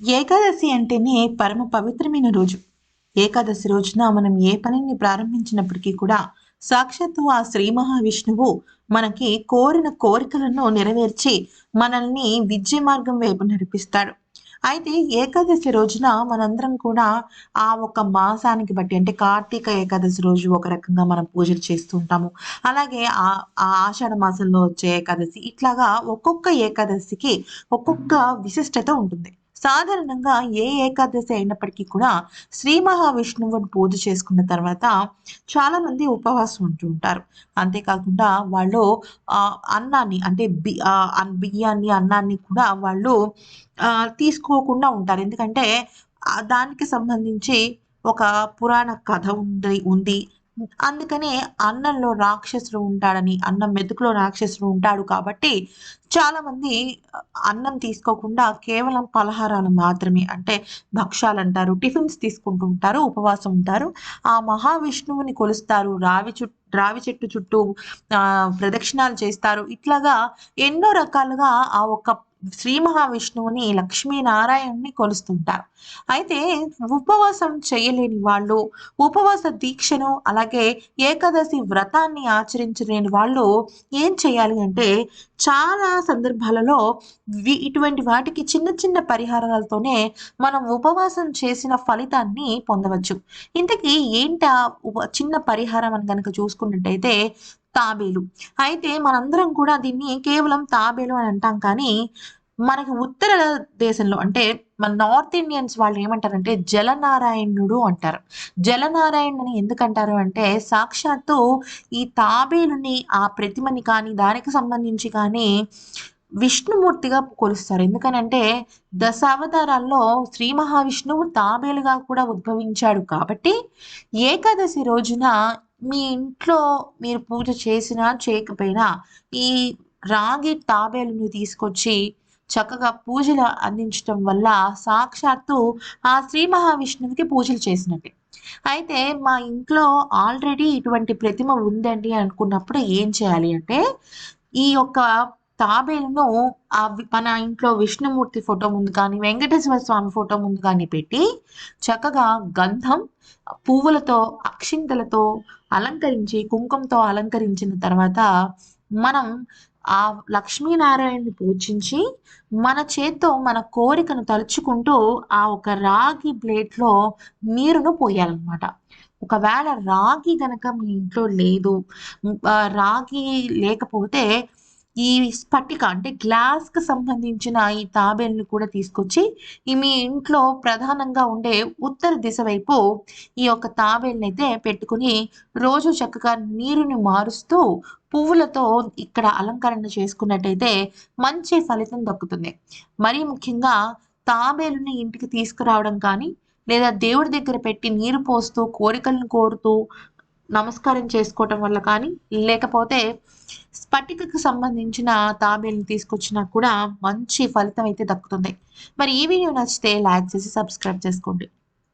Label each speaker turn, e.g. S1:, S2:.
S1: ఏకాదశి అంటేనే పరమ పవిత్రమైన రోజు. ఏకాదశి రోజున మనం ఏ పనిని ప్రారంభించినప్పటికీ కూడా సాక్షాత్తు ఆ శ్రీ మహావిష్ణువు మనకి కోరిన కోరికలను నెరవేర్చి మనల్ని విద్య మార్గం వైపు నడిపిస్తాడు. అయితే ఏకాదశి రోజున మనందరం కూడా ఆ ఒక మాసానికి బట్టి అంటే కార్తీక ఏకాదశి రోజు ఒక రకంగా మనం పూజలు చేస్తూ ఉంటాము. అలాగే ఆ ఆ ఆషాఢ మాసంలో వచ్చే ఏకాదశి ఇట్లాగా ఒక్కొక్క ఏకాదశికి ఒక్కొక్క విశిష్టత ఉంటుంది. సాధారణంగా ఏ ఏకాదశి అయినప్పటికీ కూడా శ్రీ మహావిష్ణువుని పూజ చేసుకున్న తర్వాత చాలామంది ఉపవాసం ఉంటూ ఉంటారు. అంతేకాకుండా వాళ్ళు అన్నాన్ని అంటే బి బియ్యాన్ని అన్నాన్ని కూడా వాళ్ళు తీసుకోకుండా ఉంటారు. ఎందుకంటే దానికి సంబంధించి ఒక పురాణ కథ ఉంది ఉంది. అందుకనే అన్నంలో రాక్షసుడు ఉంటాడని అన్నం మెతుకులో రాక్షసుడు ఉంటాడు కాబట్టి చాలా మంది అన్నం తీసుకోకుండా కేవలం పలహారాలు మాత్రమే అంటే భక్ష్యాలు అంటారు టిఫిన్స్ తీసుకుంటూ ఉంటారు ఉపవాసం ఉంటారు. ఆ మహావిష్ణువుని కొలుస్తారు రావి చుట్టూ రావి చెట్టు చుట్టూ ఆ, ప్రదక్షిణాలు చేస్తారు. ఇట్లాగా ఎన్నో రకాలుగా ఆ ఒక్క శ్రీ మహావిష్ణువుని లక్ష్మీనారాయణని కొలుస్తుంటారు. అయితే ఉపవాసం చేయలేని వాళ్ళు ఉపవాస దీక్షను అలాగే ఏకాదశి వ్రతాన్ని ఆచరించలేని వాళ్ళు ఏం చేయాలి అంటే చాలా సందర్భాలలో ఇటువంటి వాటికి చిన్న చిన్న పరిహారాలతోనే మనం ఉపవాసం చేసిన ఫలితాన్ని పొందవచ్చు. ఇంతకీ ఏంటి చిన్న పరిహారం అని కనుక చూసుకున్నట్టయితే తాబేలు. అయితే మనందరం కూడా దీన్ని కేవలం తాబేలు అని అంటాం కానీ మనకి ఉత్తర దేశంలో అంటే మన నార్త్ ఇండియన్స్ వాళ్ళు ఏమంటారంటే జలనారాయణుడు అంటారు. జలనారాయణుని ఎందుకంటారు అంటే సాక్షాత్తు ఈ తాబేలుని ఆ ప్రతిమని కానీ దానికి సంబంధించి కానీ విష్ణుమూర్తిగా కొలుస్తారు. ఎందుకనంటే దశావతారాల్లో శ్రీ మహావిష్ణువు తాబేలుగా కూడా ఉద్భవించాడు కాబట్టి ఏకాదశి రోజున మీ ఇంట్లో మీరు పూజ చేసినా చేయకపోయినా ఈ రాగి తాబేలుని తీసుకొచ్చి చక్కగా పూజలు అందించటం వల్ల సాక్షాత్తు ఆ శ్రీ మహావిష్ణువుకి పూజలు చేసినట్టే. అయితే మా ఇంట్లో ఆల్రెడీ ఇటువంటి ప్రతిమ ఉందండి అనుకున్నప్పుడు ఏం చేయాలి అంటే ఈ యొక్క తాబేలును ఆ మన ఇంట్లో విష్ణుమూర్తి ఫోటో ముందు కానీ వెంకటేశ్వర స్వామి ఫోటో ముందు కానీ పెట్టి చక్కగా గంధం పువ్వులతో అక్షింతలతో అలంకరించి కుంకుమతో అలంకరించిన తర్వాత మనం ఆ లక్ష్మీనారాయణని పూజించి మన చేత్తో మన కోరికను తలుచుకుంటూ ఆ ఒక రాగి ప్లేట్లో నీరును పోయాలన్నమాట. ఒకవేళ రాగి గనక మీ ఇంట్లో లేదు రాగి లేకపోతే ఈ స్ఫటిక అంటే గ్లాస్కి సంబంధించిన ఈ తాబేల్ని కూడా తీసుకొచ్చి ఈ మీ ఇంట్లో ప్రధానంగా ఉండే ఉత్తర దిశ వైపు ఈ యొక్క తాబేల్ని అయితే పెట్టుకుని రోజు చక్కగా నీరుని మారుస్తూ పువ్వులతో ఇక్కడ అలంకరణ చేసుకున్నట్టయితే మంచి ఫలితం దక్కుతుంది. మరీ ముఖ్యంగా తాబేలుని ఇంటికి తీసుకురావడం కానీ లేదా దేవుడి దగ్గర పెట్టి నీరు పోస్తూ కోరికలను కోరుతూ నమస్కారం చేసుకోవటం వల్ల కానీ లేకపోతే స్ఫటికకు సంబంధించిన తాబేల్ని తీసుకొచ్చినా కూడా మంచి ఫలితం అయితే దక్కుతుంది. మరి ఈ వీడియో నచ్చితే లైక్ చేసి సబ్స్క్రైబ్ చేసుకోండి.